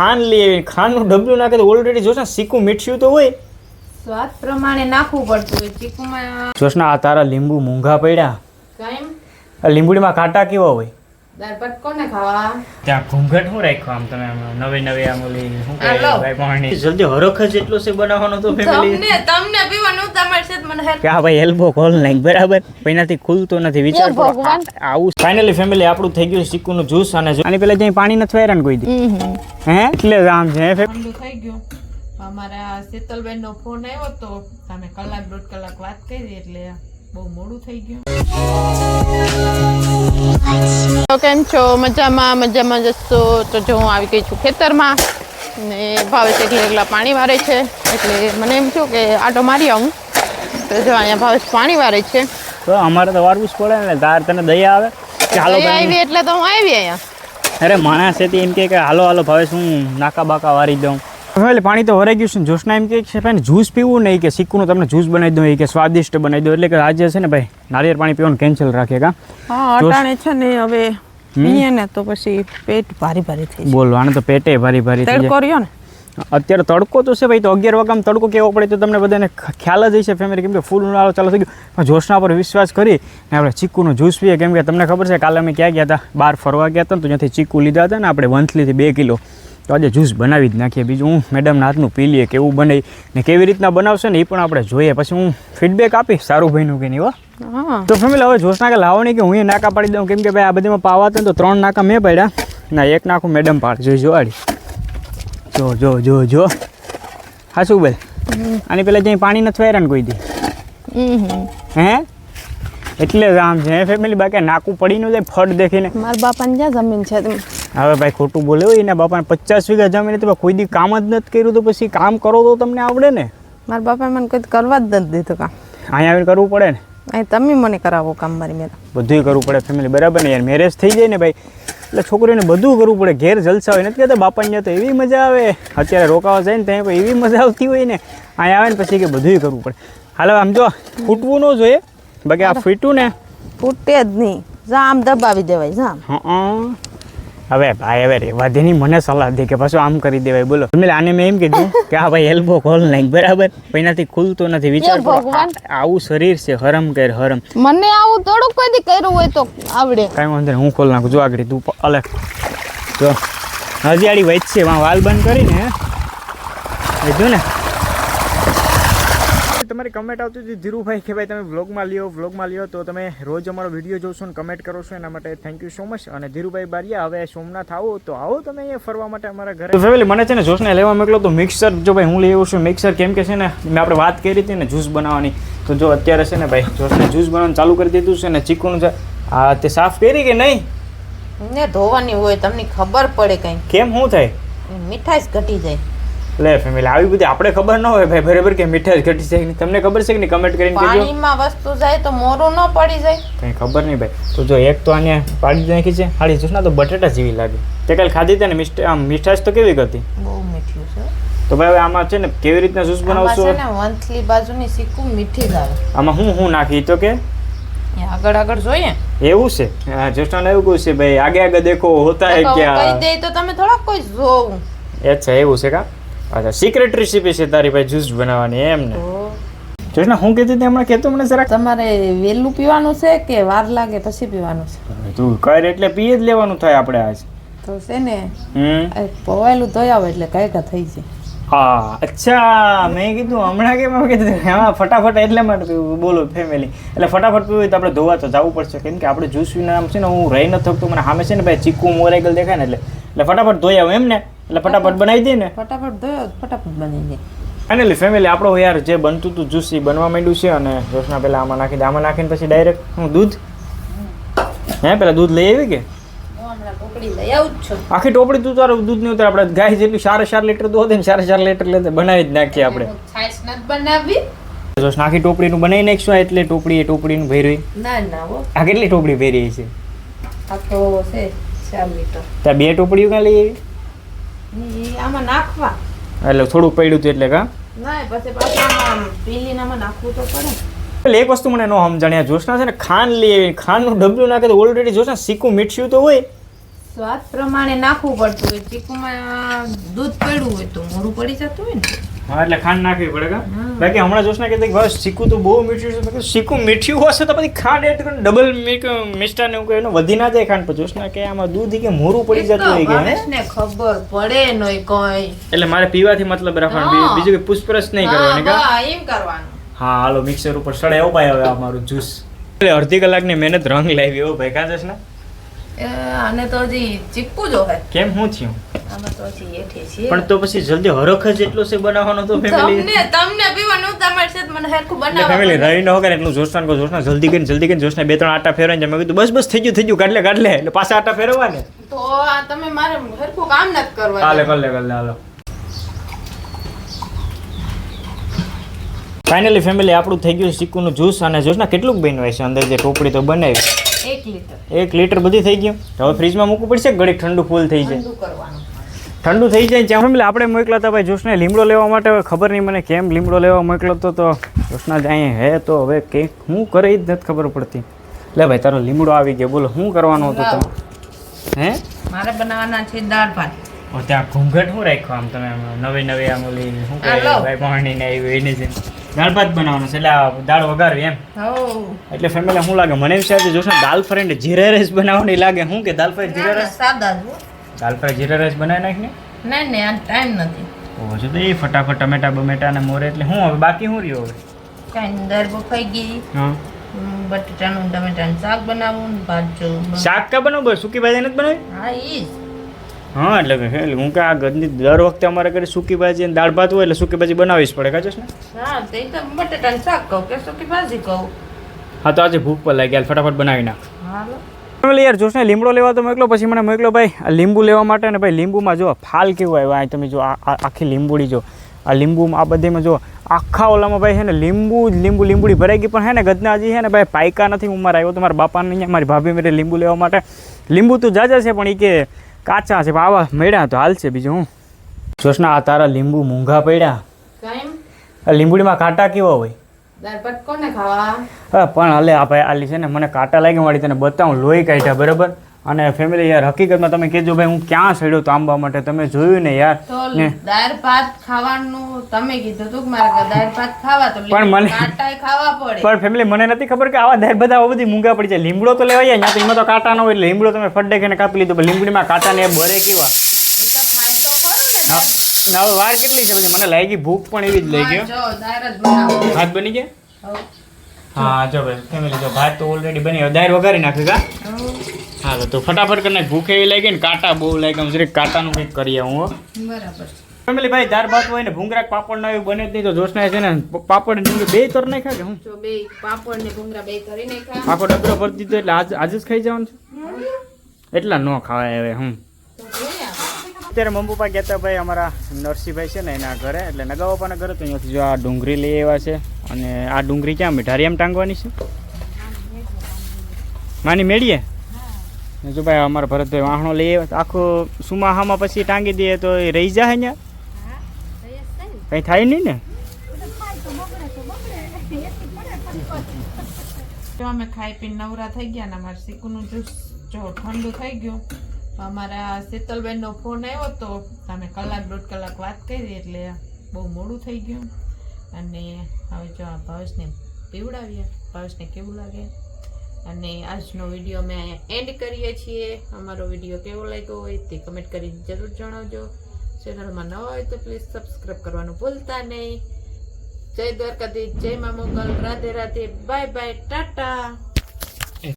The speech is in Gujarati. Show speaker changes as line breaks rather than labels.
ખાંડ લઈ આવી ખાંડનું ડબલું નાખે તો ઓલરેડી જોશ ને સીકું મીઠ્યું તો હોય.
સ્વાદ પ્રમાણે નાખવું પડતું હોય. ચીકુમાં
જોશના આ તારા લીંબુ મૂંઘા પડ્યા.
કેમ
આ લીંબુડીમાં કાંટા કેવા હોય?
દાળ કોને ખાવા?
ત્યાં ઘૂંઘટ શું રાખ્યો આમ તમે આમ નવી નવી આમ ઓલી શું
કહે
ભાઈ પાણી જલ્દી હરખ જ એટલો છે બનાવવાનો તો ફેમિલી
તમને તમને પીવાનું તમારે છે મને હેલ્પ.
કે હા ભાઈ એલ્બો ખોલ નાખ બરાબર? પહેલાથી ખુલતો નથી વિચાર
ભગવાન.
આવું ફાઇનલી ફેમિલી આપણું થઈ ગયું સિક્કુનું જ્યુસ અને જો- આની પેલા જઈ પાણી નથી વાયરાને કોઈ દી. હે? એટલે આમ છે હે
ઠંડુ થઈ ગયું. અમારા શીતલબેન નો ફોન આવ્યો તો તમે કલાક દોઢ કલાક વાત કરી એટલે બહુ મોડું થઈ ગયું. તો કેમ છો? મજામાં મજામાં જશો? તો જો હું આવી ગઈ છું ખેતરમાં. ને ભાવેશ એકલા એકલા પાણી વારે છે. એટલે મને એમ થયું કે આટો મારી આવું. તો જો અહીંયા ભાવેશ પાણી વારે છે.
તો અમારે તો વારવું જ પડે ને તાર તને દયા આવે ચાલો
આવી એટલે તો હું આવી અહીંયા.
અરે માણસ હતી એમ કે કે હાલો હાલો ભાવેશ હું નાકા બાકા વારી દઉં. એટલે પાણી તો વરાઈ ગયું છે જોશના એમ કે છે ભાઈ જ્યુસ પીવું નહીં કે સિક્કુનું તમને જ્યુસ બનાવી દઉં કે સ્વાદિષ્ટ બનાવી દઉં. એટલે કે આજે છે ને ભાઈ નારિયેળ પાણી પીવાનું કેન્સલ રાખે કા?
હા અટાણે છે ને હવે પીએ ને તો પછી પેટ ભારી ભારી થઈ
બોલો આને તો પેટે ભારી ભારી થઈ જાય.
તડકો ને?
અત્યારે તડકો તો છે ભાઈ તો અગિયાર વાગ્યામાં તડકો કેવો પડે તો તમને બધાને ખ્યાલ જ હશે ફેમિલી કેમ કે ફૂલ ઉનાળો ચાલુ થઈ ગયો. પણ જોશના પર વિશ્વાસ કરી ને આપણે ચીકુનું જ્યુસ પીએ. કેમ કે તમને ખબર છે કાલે અમે ક્યાં ગયા હતા? બહાર ફરવા ગયા હતા ને તો ત્યાંથી ચીકુ લીધા હતા ને આપણે વંથલીથી બે કિલો. તો આજે જ્યુસ બનાવી જ નાખીએ. બીજું હું મેડમના હાથનું પી લઈએ કેવું બને ને કેવી રીતના બનાવશે ને એ પણ આપણે જોઈએ. પછી હું ફીડબેક આપીશ સારું ભાઈનું કે નહીં હો. તો ફેમિલી હવે જોશના કે લાવવાની કે હું એ નાકા પાડી દઉં? કેમ કે ભાઈ આ બધીમાં પાવા તો ત્રણ નાકા મેં પાડ્યા. ના એક નાખું મેડમ પાડ. જોઈ જોવાડી જો જો જો જો. હા શું બોલ? આની પેલા જઈ પાણી નથી વાયરા ને કોઈ દી?
હમ.
હે? એટલે જ આમ છે ફેમિલી? બાકી નાકું પડી નું જાય ફટ દેખીને.
મારા બાપાને જ્યાં જમીન છે તેમ
હવે ભાઈ ખોટું બોલ્યો હોય એના બાપાને પચાસ વીઘા જમીન હતી કોઈ દી કામ જ નથી કર્યું તો પછી કામ કરો તો તમને આવડે ને?
મારા બાપાએ મને કંઈ કરવા જ નથી દીધું કામ.
અહીંયા આવીને કરવું પડે ને?
અહીં તમે મને કરાવો કામ મારી મેરા
બધુંય કરવું પડે ફેમિલી બરાબર ને? યાર મેરેજ થઈ જાય ને ભાઈ એટલે છોકરીઓને બધું કરવું પડે. ઘેર જલસા હોય નથી કહેતા બાપાને તો એવી મજા આવે. અત્યારે રોકાવા જાય ને ત્યાં એવી મજા આવતી હોય ને. અહીંયા આવે ને પછી કે બધુંય કરવું પડે. હાલો આમ જો ફૂટવું ન જોઈએ. બાકી આ ફૂટ્યું ને?
ફૂટે જ નહીં. જા આમ દબાવી દેવાય જા.
હં. હવે ભાઈ હવે રેવા દેની મને સલાહ દે કે પાછું આમ કરી દેવાય બોલો. તમે આને મેં એમ કીધું કે આ ભાઈ એલ્બો ખોલ નાખ બરાબર? એનાથી ખુલતો નથી વિચાર આવું શરીર છે હરમ કર હરમ.
મને આવું થોડુંક કોઈ દી કર્યું હોય તો આવડે.
કાંઈ વાંધો નહીં હું ખોલ નાખું જો આગળ તું અલે. જો. હજી આડી વચ્ચે વાં વાલ બંધ કરીને લીધું ને. તમારી કમેન્ટ આવતી હતી ધીરુભાઈ કે ભાઈ તમે વ્લોગમાં લ્યો વ્લોગમાં લ્યો તો તમે રોજ અમારો વીડિયો જોશો ને કમેન્ટ કરો છો એના માટે થેન્ક યુ સો મચ અને ધીરુભાઈ બારિયા હવે સોમનાથ આવો તો આવો તમે અહીંયા ફરવા માટે અમારા ઘરે. તો ફેમિલી મને છે ને જોશને લેવા મોકલો તો મિક્સર જો ભાઈ હું લઈ આવ્યો છું મિક્સર કેમ કે છે ને મેં આપણે વાત કરી હતી ને જ્યુસ બનાવવાની. તો જો અત્યારે છે ને ભાઈ જોશને જ્યુસ બનાવવાનું ચાલુ કરી દીધું છે ને ચીકુનું છે. આ તે સાફ કરી કે નહીં?
ને ધોવાની હોય તમને ખબર પડે કઈ.
કેમ શું થાય?
મીઠાઈ જ ઘટી જાય.
લે ફેમિલી આવી બધી આપણે ખબર ન હોય ભાઈ બરાબર કે મીઠાઈ ઘટી જાય તમને ખબર છે કે નહીં? કમેન્ટ કરીને કહેજો.
પાણીમાં વસ્તુ જાય તો મોરું ન પડી જાય.
કંઈ ખબર નહીં ભાઈ. તો જો એક તો આને પાડી નાખી છે. હાડી જોશ તો બટેટા જેવી લાગે. તે કાલ ખાધી હતી ને આમ મીઠાશ તો કેવી હતી?
બહુ મીઠું છે.
તો ભાઈ હવે આમાં છે ને કેવી રીતના જ્યુસ બનાવશો?
ને વંથલી બાજુની સીકુ મીઠી જ આવે
આમાં હું હું નાખી તો કે?
આગળ આગળ જોઈએ.
એવું છે? હા જોસ્ટાને એવું કહું છે ભાઈ આગે આગે દેખો હોતા હે ક્યાં?
કહી દે તો તમે થોડાક કોઈ જોવું.
અચ્છા એવું છે કા? અચ્છા સિક્રેટ રેસીપી છે તારી ભાઈ જ્યુસ બનાવવાની એમ ને? જોશના હું કહેતી હતી હમણાં કહેતો મને જરાક.
તમારે વહેલું પીવાનું છે કે વાર લાગે પછી પીવાનું છે?
તું કર એટલે પી જ લેવાનું થાય આપણે આજ.
તો છે ને પવાયેલું ધોઈ આવે એટલે કાયકા થઈ જાય.
હા અચ્છા મેં કીધું હમણાં કેમ કીધું હા ફટાફટ એટલે માટે પીવું બોલો ફેમિલી એટલે ફટાફટ પીવું તો આપણે ધોવા તો જવું પડશે. કેમ કે આપણે જ્યુસ વિના આમ છે ને હું રહી નથી થતું મને સામે છે ને ભાઈ ચીકુ મોરેગલ દેખાય ને એટલે. એટલે ફટાફટ ધોઈ આવું એમ ને? એટલે ફટાફટ બનાવી દે ને.
ફટાફટ ધોયો ફટાફટ બની દે.
અને એટલે ફેમિલી આપણો યાર જે બનતું હતું જ્યુસ એ બનવા માંડ્યું છે અને જોશના પહેલાં આમાં નાખી દે આમાં નાખીને પછી ડાયરેક્ટ હું દૂધ? હે પેલા દૂધ લઈ આવી કે? આખી ટોપડી તું તારું દૂધ નહીં ઉતરે આપણે ગાય જેટલી સાડા ચાર લીટર દૂધ ને સાડા ચાર લીટર લે બનાવી જ નાખીએ આપણે.
બનાવી.
જો નાખી ટોપડીનું બનાવી નાખશું એટલે ટોપડી એ ટોપડીનું ભેરવી
ના ના
આ કેટલી ટોપડી ભેરી છે?
આ તો છે ચાર લીટર.
ત્યાં બે ટોપડીઓ ક્યાં લઈ આવી?
આમાં નાખવા.
એટલે થોડું પડ્યું હતું એટલે કા?
ના પછી પાછું આમાં પીલીને આમાં નાખવું તો પડે.
એટલે એક વસ્તુ મને ન સમજાણી આ જોશના છે ને ખાંડ લે ખાંડનું ડબલું નાખે તો ઓલરેડી જોશના સીકું મીઠ્યું તો હોય.
સ્વાદ પ્રમાણે નાખવું પડતું હોય. ચીકુમાં દૂધ પડ્યું હોય તો મોરું પડી જતું હોય ને.
હા એટલે ખાંડ નાખવી પડે કા? બાકી હમણાં જોશના કહેતા કે બસ શીખું તો બહુ મીઠું છે. શીખું મીઠું હશે તો પછી ખાંડ એડ કરીને ડબલ મિષ્ટાન એવું કહે વધી ના જાય ખાંડ. પછી જોશના કે આમાં દૂધ કે મોરું પડી જતું હોય કે
ખબર પડે નહીં કોઈ.
એટલે મારે પીવાથી મતલબ રાખવાનું બીજું કે પુષ્પરસ નહીં કરવાની
હા,
કા
એમ કરવાનું.
હા હાલો મિક્સર ઉપર સડે એવો ભાઈ હવે અમારું જ્યુસ એટલે અડધી કલાકની મહેનત રંગ લાવી એવો ભાઈ કા જશ ને
એ, આને તો હજી ચીપકું જો હે
કેમ? હું થયું?
આમાં તો હજી એઠે છે.
પણ તો પછી જલ્દી હરખ જ એટલો છે બનાવવાનો તો ફેમિલી
તમને તમને પીવાનું તમારે છે મને હરખું
ફેમિલી રહી ન હોય એટલું જોશના કો જોશના જલ્દી કરીને જલ્દી કરીને જોશના બે ત્રણ આટા ફેરવાઈને મેં કીધું બસ બસ થઈ ગયું થઈ ગયું કાઢલે કાઢલે એટલે પાછા આટા ફેરવવા ને
તો આ તમે મારે હરખું કામ નથી કરવા
હાલે
દેતા.
કર લે કર લે હાલો. ફાઇનલી ફેમિલી આપણું થઈ ગયું સિક્કુનું જ્યુસ અને જ્યુસના કેટલુંક કેટલું બન્યું છે? અંદર જે ટોપડી તો બનાવી.
એક લીટર.
એક લીટર બધી થઈ ગયું? હવે ફ્રીજમાં મૂકવું પડશે ઘડી ઠંડુ ફૂલ થઈ જાય?
ઠંડુ
થઈ જાય જ્યાં ફેમિલી આપણે મોકલા હતા ભાઈ જોશને લીમડો લેવા માટે હવે ખબર નહીં મને કેમ લીમડો લેવા મોકલો હતો તો જોશના જ અહીંયા હે તો હવે કે હું કરે જ નથી ખબર પડતી. લે ભાઈ તારો લીમડો આવી ગયો બોલો શું કરવાનો હતો. તમે? હે?
મારે બનાવવાના છે દાળ ભાત.
ત્યાં ઘૂંઘટ શું રાખ્યો આમ તમે? નવી નવી આમ ઓલી શું કહે
ભાઈ
ભાઈ પાણીને આવી એની જેમ. દાળ ભાત બનાવવાનો છે. એટલે આ દાળ વઘારવી એમ. એટલે ફેમિલી શું લાગે? મને એમ જોશો ફ્રાય ને જીરા રાઈસ બનાવવાની લાગે. શું કે દાલ ફ્રાય જીરા રાઈસ
સાદા
દાળ ફ્રાય જીરા રાઈસ બનાવી નાખ ને?
ના ને આ ટાઈમ નથી.
ઓ છે તો એ ફટાફટ ટમેટા બમેટા ને મોરે. એટલે શું હવે બાકી શું રહ્યું હવે?
કાંઈ દાળ બફાઈ ગઈ.
હા.
બટેટાનું ટમેટાનું શાક બનાવવું ભાત જો
શાક કા બનાવું? સૂકી ભાજી નથી બનાવી?
હા એ જ.
હા એટલે એટલે હું કે આ ઘરની દર વખતે અમારે ઘરે સૂકી ભાજી અને દાળ ભાત હોય એટલે સૂકી ભાજી બનાવવી જ પડે કાચો ને
હા તો તો બટાટાનું શાક કહું કે સૂકી ભાજી કહું.
હા તો આજે ભૂખ પર લાગી હાલ ફટાફટ બનાવી નાખ.
હાલો.
યાર જોશને લીમડો લેવા તો મોકલો પછી મને મોકલો ભાઈ લીંબુ લેવા માટે ને ભાઈ લીંબુમાં જો ફાલ કેવું આવ્યું અહીં તમે જો આખી લીંબુડી જો આ લીંબુમાં આ બધીમાં જો આખા ઓલામાં ભાઈ છે ને લીંબુ જ લીંબુ લીંબુડી ભરાઈ ગઈ પણ હે ને ગદના હજી છે ને ભાઈ પાયકા નથી હું મારા આવ્યો તો મારા બાપાને અહીંયા મારી ભાભી મેરે લીંબુ લેવા માટે. લીંબુ તો જાજા છે પણ એ કે કાચા છે આવા મેળ્યા તો હાલ છે બીજું હું. જોશના આ તારા લીંબુ મૂંઘા પડ્યા. લીંબુડીમાં કાંટા કેવા હોય? પણ હાલે આપણે આલી છે ને મને કાંટા લાગી વાળી તને બતાવું લોહી કાઢ્યા બરાબર? અને ફેમિલી યાર હકીકતમાં તમે કહેજો ભાઈ હું ક્યાં સડ્યો તો આંબા માટે? તમે જોયું ને યાર?
દાળ ભાત ખાવાનું તમે કીધું તું મારા કે દાળ ભાત ખાવા તો
પણ મને-
કાંટાય ખાવા પડે.
પણ ફેમિલી મને નથી ખબર કે આવા દાળ બધા આવા બધી મૂંગા પડી જાય. લીમડો તો લેવાય ત્યાં તો એમાં તો કાંટા ન હોય એટલે લીમડો તમે ફડે કે કાપી લીધો. પણ લીમડીમાં કાંટા ને બરે કેવા?
એ તો ખાય તો ખરું ને.
હવે વાર કેટલી છે મને લાગી ભૂખ પણ એવી જ લઈ ગયો
જો દાળ જ બનાવો.
ભાત બની ગયા? હા જો ભાઈ ફેમિલી જો ભાત તો ઓલરેડી બની ગયો. દાળ વઘારી નાખી કા. હાલો તો ફટાફટ કરીને ભૂખ એવી લાગી ને કાંટા બહુ લાગ્યા. હું જરીક કાંટાનું કંઈક કરીએ હું હો.
બરાબર.
ફેમિલી ભાઈ દાળ ભાત હોય ને ભૂંગરાક પાપડ ના એવું બને જ નહીં. તો જોશના છે ને પાપડ ને બે તર નહીં ખાય કે હું?
જો બે પાપડ ને ભૂંગરા બે કરી નાખ્યા.
પાપડ ડબરો ભરી દીધો એટલે આજ આજે જ ખાઈ જવાનું છે? એટલા ન ખાવાય હવે હું.
તો.
અત્યારે મમ્મી પપ્પા ગયા હતા ભાઈ અમારા નરસિંહભાઈ છે ને એના ઘરે એટલે નગા પપ્પાના ઘરે તો અહીંયાથી જો આ ડુંગળી લઈ આવ્યા છે. અને આ ડુંગળી ક્યાં મીઠારિયામ ટાંગવાની છે? માની મેળીએ? જો ભાઈ, અમારા ભરતભાઈ વાહણો લઈ આવ્યા. આખો સુમાહામાં પછી ટાંગી દઈએ તો એ રહી જાય ને કંઈ થાય નહીં ને?
તો અમે ખાઈ પીને નવરા થઈ ગયા ને અમારે સીકુનું જ્યુસ જો ઠંડુ થઈ ગયું. અમારા શીતલબેનનો ફોન આવ્યો તો અમે કલાક દોઢ કલાક વાત કરી એટલે બહુ મોડું થઈ ગયું. અને હવે જો આ ભાવેશને પીવડાવીએ. ભાવેશને કેવું લાગે? અને આજનો વીડિયો અમે એન્ડ કરીએ છીએ. અમારો વીડિયો કેવો લાગ્યો હોય તે કમેન્ટ કરીને જરૂર જણાવજો. ચેનલમાં નવા હોય તો પ્લીઝ સબસ્ક્રાઈબ કરવાનું ભૂલતા નહીં. જય દ્વારકાધીશ, જય મા Mogal. Radhe Radhe. Bye bye tata